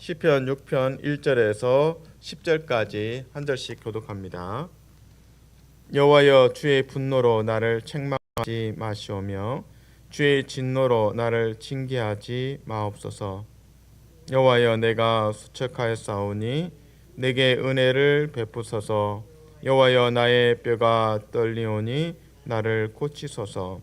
시편 6편 1절에서 10절까지 한 절씩 교독합니다. 여호와여 주의 분노로 나를 책망하지 마시오며 주의 진노로 나를 징계하지 마옵소서. 여호와여 내가 수척하였사오니 내게 은혜를 베푸소서. 여호와여 나의 뼈가 떨리오니 나를 고치소서.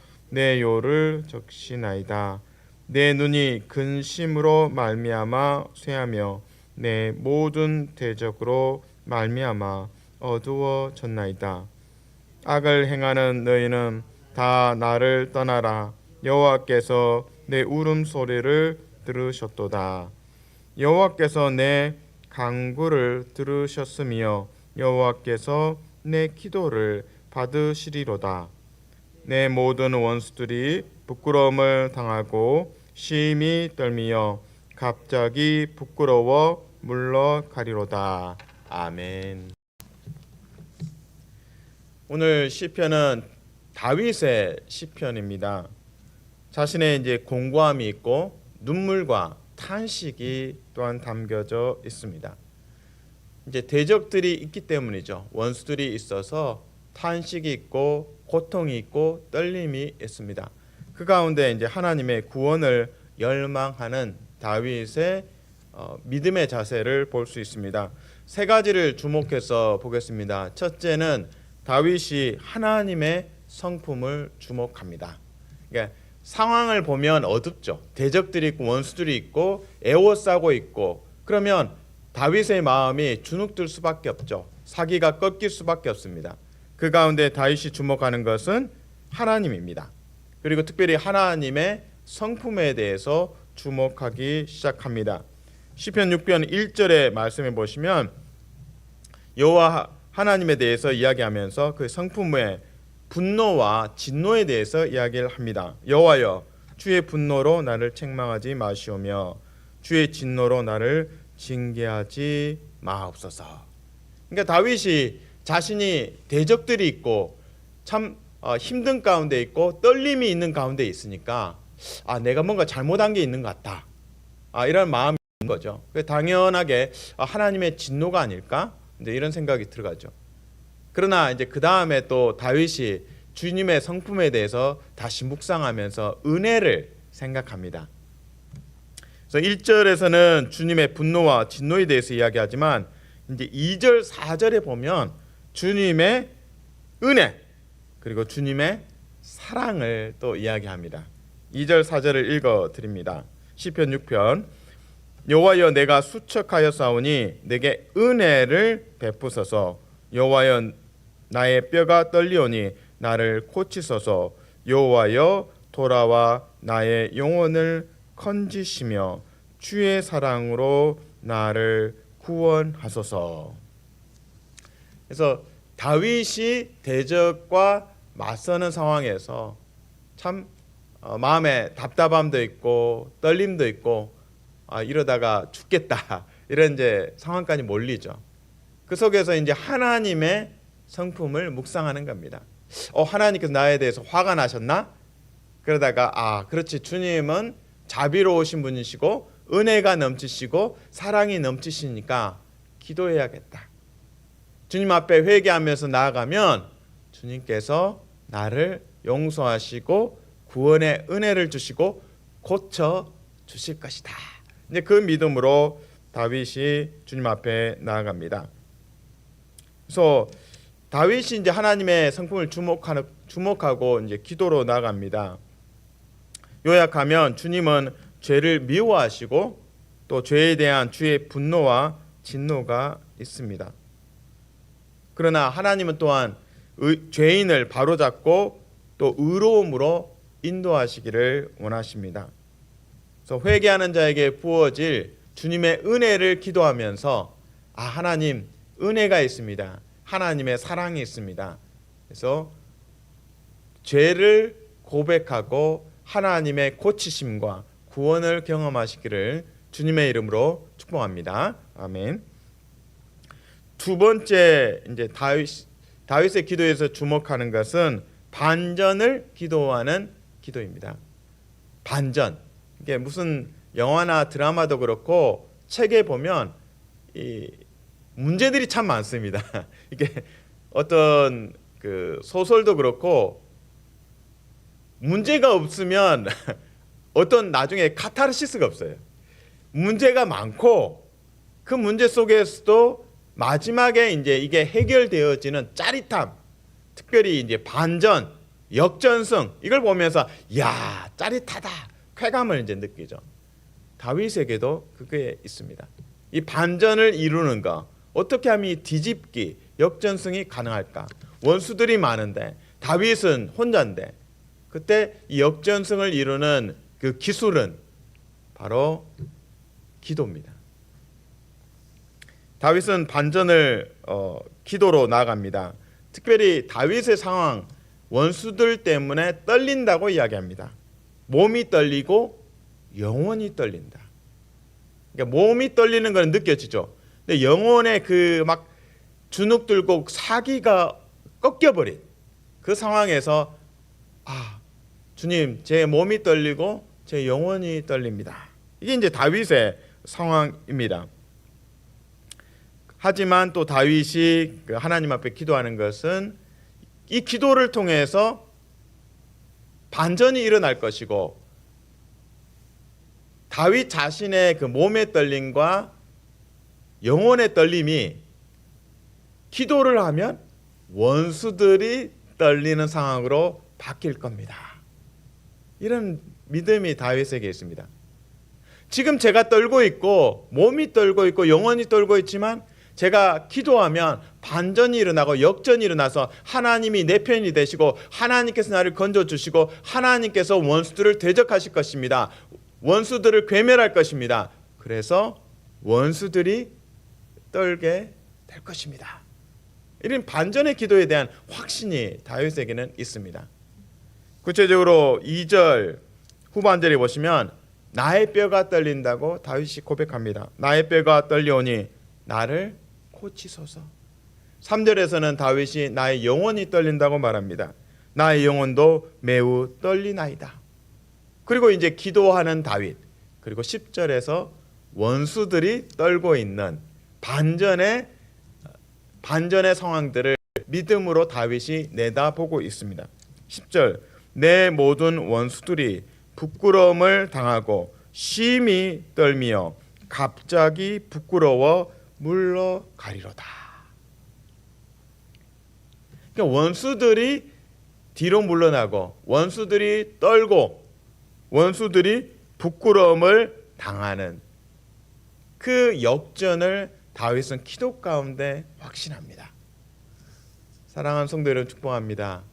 내 요를 적시나이다. 내 눈이 근심으로 말미암아 쇠하며 내 모든 대적으로 말미암아 어두워졌나이다. 악을 행하는 너희는 다 나를 떠나라. 여호와께서 내 울음 소리를 들으셨도다. 여호와께서 내 강구를 들으셨으며 여호와께서 내 기도를 받으시리로다. 내 모든 원수들이 부끄러움을 당하고 심히 떨미여 갑자기 부끄러워 물러가리로다. 아멘. 오늘 시편은 다윗의 시편입니다. 자신의 이제 공고함이 있고 눈물과 탄식이 또한 담겨져 있습니다. 이제 대적들이 있기 때문이죠. 원수들이 있어서 탄식이 있고 고통이 있고 떨림이 있습니다. 그 가운데 이제 하나님의 구원을 열망하는 다윗의 어, 믿음의 자세를 볼 수 있습니다. 세 가지를 주목해서 보겠습니다. 첫째는 다윗이 하나님의 성품을 주목합니다. 그러니까 상황을 보면 어둡죠. 대적들이 있고 원수들이 있고 애워싸고 있고 그러면 다윗의 마음이 주눅들 수밖에 없죠. 사기가 꺾일 수밖에 없습니다. 그 가운데 다윗이 주목하는 것은 하나님입니다. 그리고 특별히 하나님의 성품에 대해서 주목하기 시작합니다. 시편 6편 1절의 말씀에 보시면 여호와 하나님에 대해서 이야기하면서 그 성품의 분노와 진노에 대해서 이야기를 합니다. 여호와여 주의 분노로 나를 책망하지 마시오며 주의 진노로 나를 징계하지 마옵소서. 그러니까 다윗이 자신이 대적들이 있고 참 어, 힘든 가운데 있고 떨림이 있는 가운데 있으니까 아 내가 뭔가 잘못한 게 있는 것 같다. 아 이런 마음이 있는 거죠. 당연하게 아, 하나님의 진노가 아닐까? 이제 이런 생각이 들어가죠. 그러나 이제 그 다음에 또 다윗이 주님의 성품에 대해서 다시 묵상하면서 은혜를 생각합니다. 그래서 1절에서는 주님의 분노와 진노에 대해서 이야기하지만 이제 2절, 4절에 보면 주님의 은혜 그리고 주님의 사랑을 또 이야기합니다. 2절, 4절을 읽어 드립니다. 시편 6편 여호와여 내가 수척하였사오니 내게 은혜를 베푸소서 여호와여 나의 뼈가 떨리오니 나를 고치소서 여호와여 돌아와 나의 영혼을 건지시며 주의 사랑으로 나를 구원하소서. 그래서 다윗이 대적과 맞서는 상황에서 참 어, 마음에 답답함도 있고 떨림도 있고 아, 이러다가 죽겠다 이런 이제 상황까지 몰리죠. 그 속에서 이제 하나님의 성품을 묵상하는 겁니다. 어 하나님께서 나에 대해서 화가 나셨나? 그러다가 아 그렇지 주님은 자비로우신 분이시고 은혜가 넘치시고 사랑이 넘치시니까 기도해야겠다. 주님 앞에 회개하면서 나아가면 주님께서 나를 용서하시고 구원의 은혜를 주시고 고쳐 주실 것이다. 이제 그 믿음으로 다윗이 주님 앞에 나아갑니다. 그래서 다윗이 이제 하나님의 성품을 주목하는 주목하고 이제 기도로 나아갑니다. 요약하면 주님은 죄를 미워하시고 또 죄에 대한 주의 분노와 진노가 있습니다. 그러나 하나님은 또한 의, 죄인을 바로잡고 또 의로움으로 인도하시기를 원하십니다. 그래서 회개하는 자에게 부어질 주님의 은혜를 기도하면서 아 하나님 은혜가 있습니다. 하나님의 사랑이 있습니다. 그래서 죄를 고백하고 하나님의 고치심과 구원을 경험하시기를 주님의 이름으로 축복합니다. 아멘. 두 번째 이제 다윗 다윗의 기도에서 주목하는 것은 반전을 기도하는 기도입니다. 반전. 이게 무슨 영화나 드라마도 그렇고 책에 보면 이 문제들이 참 많습니다. 이게 어떤 그 소설도 그렇고 문제가 없으면 어떤 나중에 카타르시스가 없어요. 문제가 많고 그 문제 속에서도 마지막에 이제 이게 해결되어지는 짜릿함, 특별히 이제 반전, 역전승 이걸 보면서 야 짜릿하다 쾌감을 이제 느끼죠. 다윗에게도 그게 있습니다. 이 반전을 이루는 거 어떻게 하면 이 뒤집기 역전승이 가능할까? 원수들이 많은데 다윗은 혼자인데 그때 이 역전승을 이루는 그 기술은 바로 기도입니다. 다윗은 반전을 어, 기도로 나아갑니다. 특별히 다윗의 상황 원수들 때문에 떨린다고 이야기합니다. 몸이 떨리고 영혼이 떨린다. 그러니까 몸이 떨리는 건 느껴지죠. 근데 영혼의 그 막 주눅 들고 사기가 꺾여버린 그 상황에서 아 주님 제 몸이 떨리고 제 영혼이 떨립니다. 이게 이제 다윗의 상황입니다. 하지만 또 다윗이 그 하나님 앞에 기도하는 것은 이 기도를 통해서 반전이 일어날 것이고 다윗 자신의 그 몸의 떨림과 영혼의 떨림이 기도를 하면 원수들이 떨리는 상황으로 바뀔 겁니다. 이런 믿음이 다윗에게 있습니다. 지금 제가 떨고 있고 몸이 떨고 있고 영혼이 떨고 있지만 제가 기도하면 반전이 일어나고 역전이 일어나서 하나님이 내 편이 되시고 하나님께서 나를 건져 주시고 하나님께서 원수들을 대적하실 것입니다. 원수들을 괴멸할 것입니다. 그래서 원수들이 떨게 될 것입니다. 이런 반전의 기도에 대한 확신이 다윗에게는 있습니다. 구체적으로 2절 후반절에 보시면 나의 뼈가 떨린다고 다윗이 고백합니다. 나의 뼈가 떨려오니 나를 고치소서. 3절에서는 다윗이 나의 영혼이 떨린다고 말합니다. 나의 영혼도 매우 떨리나이다. 그리고 이제 기도하는 다윗. 그리고 10절에서 원수들이 떨고 있는 반전의 반전의 상황들을 믿음으로 다윗이 내다보고 있습니다. 10절 내 모든 원수들이 부끄러움을 당하고 심히 떨미어 갑자기 부끄러워 물러가리로다. 그러니까 원수들이 뒤로 물러나고 원수들이 떨고 원수들이 부끄러움을 당하는 그 역전을 다윗은 기도 가운데 확신합니다. 사랑하는 성도 여러분 축복합니다.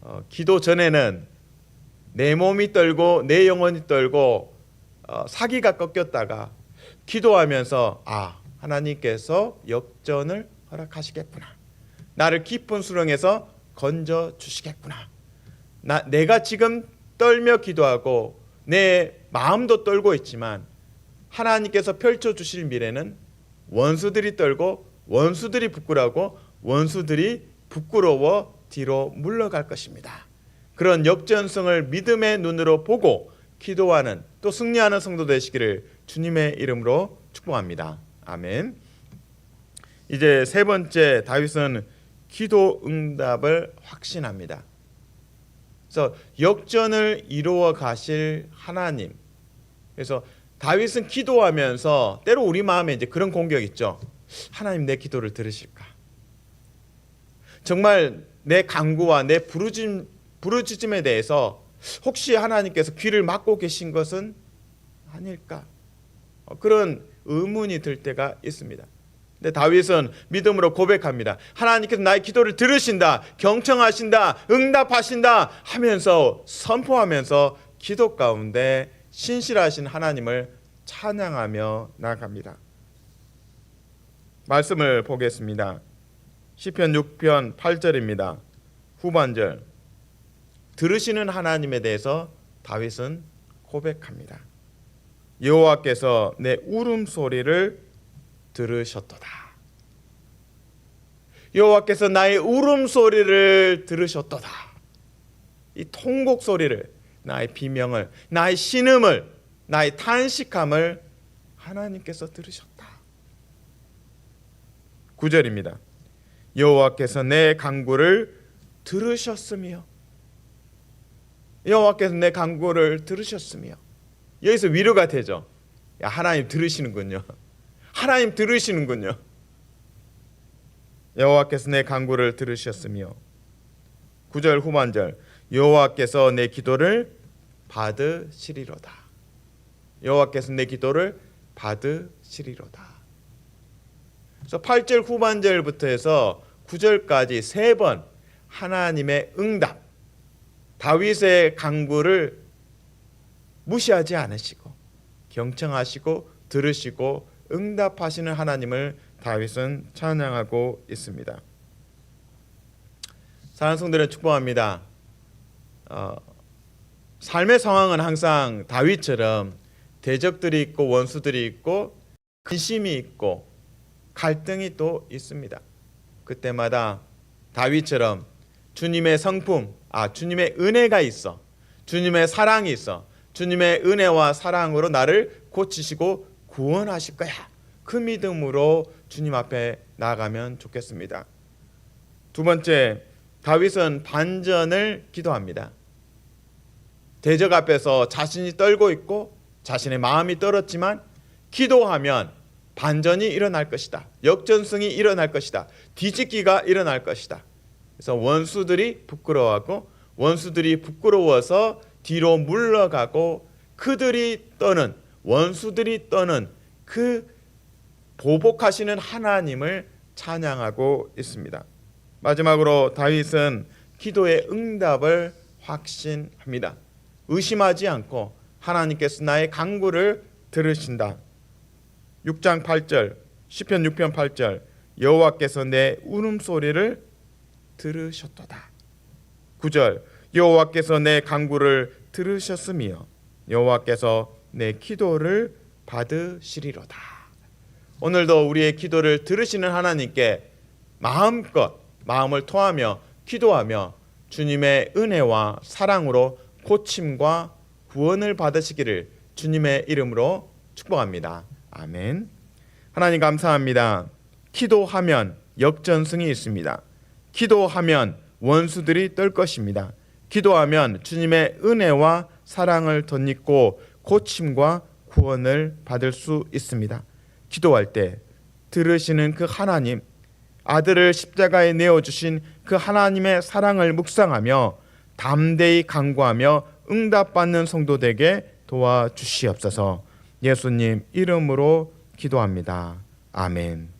어, 기도 전에는 내 몸이 떨고 내 영혼이 떨고 어, 사기가 꺾였다가 기도하면서 아 하나님께서 역전을 허락하시겠구나. 나를 깊은 수렁에서 건져 주시겠구나. 나 내가 지금 떨며 기도하고 내 마음도 떨고 있지만 하나님께서 펼쳐 주실 미래는 원수들이 떨고 원수들이 부끄러고 원수들이 부끄러워 뒤로 물러갈 것입니다. 그런 역전성을 믿음의 눈으로 보고 기도하는 또 승리하는 성도 되시기를 주님의 이름으로 축복합니다. 아멘. 이제 세 번째 다윗은 기도 응답을 확신합니다. 그래서 역전을 이루어 가실 하나님. 그래서 다윗은 기도하면서 때로 우리 마음에 이제 그런 공격 있죠. 하나님 내 기도를 들으실까? 정말 내 강구와 내 부르짐 부르짖음에 대해서 혹시 하나님께서 귀를 막고 계신 것은 아닐까? 어, 그런 의문이 들 때가 있습니다. 근데 다윗은 믿음으로 고백합니다. 하나님께서 나의 기도를 들으신다, 경청하신다, 응답하신다 하면서 선포하면서 기도 가운데 신실하신 하나님을 찬양하며 나갑니다. 말씀을 보겠습니다. 시편 6편 8절입니다. 후반절 들으시는 하나님에 대해서 다윗은 고백합니다. 여호와께서 내 울음소리를 들으셨도다. 여호와께서 나의 울음소리를 들으셨도다. 이 통곡 소리를 나의 비명을 나의 신음을 나의 탄식함을 하나님께서 들으셨다. 9절입니다. 여호와께서 내 간구를 들으셨으며 여호와께서 내 간구를 들으셨으며 여기서 위로가 되죠. 야, 하나님 들으시는군요. 하나님 들으시는군요. 여호와께서 내 간구를 들으셨으며 9절 후반절 여호와께서 내 기도를 받으시리로다. 여호와께서 내 기도를 받으시리로다. 그래서 8절 후반절부터 해서 9절까지 세 번 하나님의 응답 다윗의 간구를 무시하지 않으시고 경청하시고 들으시고 응답하시는 하나님을 다윗은 찬양하고 있습니다. 사랑하는 성들은 축복합니다. 어, 삶의 상황은 항상 다윗처럼 대적들이 있고 원수들이 있고 근심이 있고 갈등이 또 있습니다. 그때마다 다윗처럼 주님의 성품, 아 주님의 은혜가 있어, 주님의 사랑이 있어, 주님의 은혜와 사랑으로 나를 고치시고 구원하실 거야. 그 믿음으로 주님 앞에 나아가면 좋겠습니다. 두 번째, 다윗은 반전을 기도합니다. 대적 앞에서 자신이 떨고 있고 자신의 마음이 떨었지만 기도하면 반전이 일어날 것이다. 역전승이 일어날 것이다. 뒤집기가 일어날 것이다. 그래서 원수들이 부끄러워하고 원수들이 부끄러워서 뒤로 물러가고 그들이 떠는 원수들이 떠는 그 보복하시는 하나님을 찬양하고 있습니다. 마지막으로 다윗은 기도의 응답을 확신합니다. 의심하지 않고 하나님께서 나의 간구를 들으신다. 6장 8절 시편 6편 8절 여호와께서 내 울음소리를 들으셨도다. 9절 여호와께서 내 간구를 들으셨으며 여호와께서 내 기도를 받으시리로다. 오늘도 우리의 기도를 들으시는 하나님께 마음껏 마음을 토하며 기도하며 주님의 은혜와 사랑으로 고침과 구원을 받으시기를 주님의 이름으로 축복합니다. 아멘. 하나님 감사합니다. 기도하면 역전승이 있습니다. 기도하면 원수들이 떨 것입니다. 기도하면 주님의 은혜와 사랑을 덧입고 고침과 구원을 받을 수 있습니다. 기도할 때 들으시는 그 하나님, 아들을 십자가에 내어 주신 그 하나님의 사랑을 묵상하며 담대히 간구하며 응답받는 성도 되게 도와주시옵소서. 예수님 이름으로 기도합니다. 아멘.